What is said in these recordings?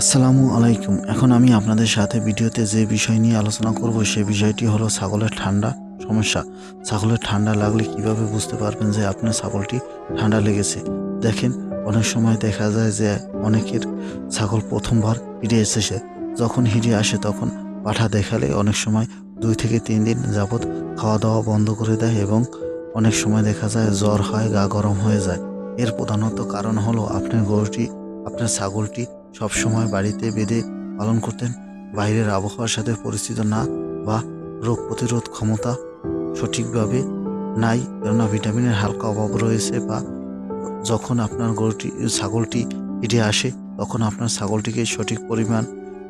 আসসালামু আলাইকুম। এখন আমি আপনাদের সাথে ভিডিওতে যে বিষয় নিয়ে আলোচনা করব সেই বিষয়টি হলো ছাগলের ঠান্ডা সমস্যা। ছাগলের ঠান্ডা লাগলে কীভাবে বুঝতে পারবেন যে আপনার ছাগলটি ঠান্ডা লেগেছে? দেখেন, অনেক সময় দেখা যায় যে অনেকের ছাগল প্রথমবার হিটে এসেছে। যখন হিটে আসে তখন পাঠা দেখালে অনেক সময় দুই থেকে তিন দিন যাবৎ খাওয়া দাওয়া বন্ধ করে দেয় এবং অনেক সময় দেখা যায় জ্বর হয়, গা গরম হয়ে যায়। এর প্রধানত কারণ হলো আপনার গরুটি আপনার ছাগলটি সব সময় বাড়িতে বেঁধে পালন করতেন। বাইরের আবহাওয়ার সাথে পরিচিত না বা রোগ প্রতিরোধ ক্ষমতা সঠিকভাবে নাই, কেননা ভিটামিনের হালকা অভাব রয়েছে বা যখন আপনার গরুটি, ছাগলটি হিটে আসে, তখন আপনার ছাগলটিকে সঠিক পরিমাণ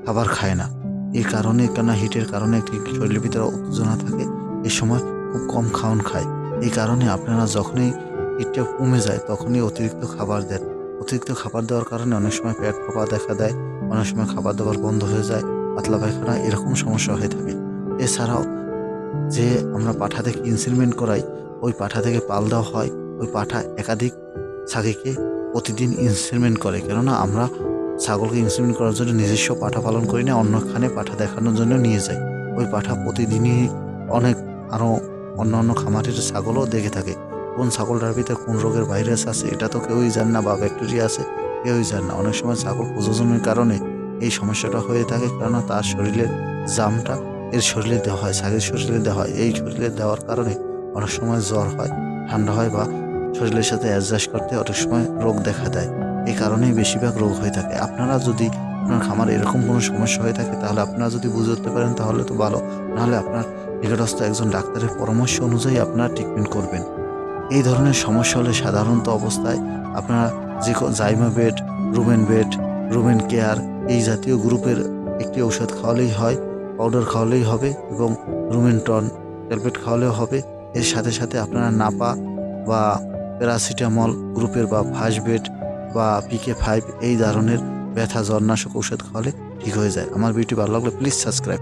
খাবার খায় না। এই কারণে, কেননা হিটের কারণে একটি শরীরের ভিতরে উত্তেজনা থাকে, এ সময় খুব কম খাওয়ান খায়। এই কারণে আপনারা যখনই হিটটা কমে যায়, তখনই অতিরিক্ত খাবার দেন। অতিরিক্ত খাবার দেওয়ার কারণে অনেক সময় পেট ফাঁপা দেখা দেয়, অনেক সময় খাবার দাবার বন্ধ হয়ে যায়, পাতলা পায়খানা এরকম সমস্যা হয়ে থাকে। এছাড়াও যে আমরা পাঠা থেকে ইনসিলমেন্ট করাই, ওই পাঠা থেকে পাল দেওয়া হয়, ওই পাঠা একাধিক ছাগিকে প্রতিদিন ইনসিলমেন্ট করে। কেননা আমরা ছাগলকে ইনসিলমেন্ট করার জন্য নিজস্ব পাঠা পালন করি না, অন্যখানে পাঠা দেখানোর জন্য নিয়ে যাই। ওই পাঠা প্রতিদিনই অনেক আরও অন্য অন্য খামারের ছাগলও দেখে থাকে। কোন ছাগলটার ভিতরে কোন রোগের ভাইরাস আছে, এটা তো কেউই জান না বা ব্যাকটেরিয়া আছে, কেউই জান না। অনেক সময় ছাগল প্রযোজনের কারণে এই সমস্যাটা হয়ে থাকে, কেননা তার শরীরের জামটা এর শরীরে দেওয়া হয় ছাগের শরীরে দেওয়া হয়। এই শরীরে দেওয়ার কারণে অনেক সময় জ্বর হয়, ঠান্ডা হয় বা শরীরের সাথে অ্যাডজাস্ট করতে অনেক সময় রোগ দেখা দেয়। এই কারণেই বেশিরভাগ রোগ হয়ে থাকে। আপনারা যদি আপনার খামারে এরকম কোনো সমস্যা হয়ে থাকে, তাহলে আপনারা যদি বুঝে উঠতে পারেন, তাহলে তো ভালো। নাহলে আপনার নিকটস্থ একজন ডাক্তারের পরামর্শ অনুযায়ী আপনারা ট্রিটমেন্ট করবেন। এই ধরনের সমস্যা হলে সাধারণত অবস্থায় আপনারা যে Zaima bed, rumen bed, rumen care এই জাতীয় গ্রুপের একটি ঔষধ খাওয়ালেই হয়, পাউডার খাওয়ালেই হবে এবং রুমেনটন ট্যাবলেট খাওয়ালেও হবে। এর সাথে সাথে আপনারা নাপা বা প্যারাসিটামল গ্রুপের বা ফার্স্ট বেড বা পিকে ফাইভ এই ধরনের ব্যথা, জ্বরনাশক ঔষধ খাওয়ালে ঠিক হয়ে যায়। আমার ভিডিও ভালো লাগলে প্লিজ সাবস্ক্রাইব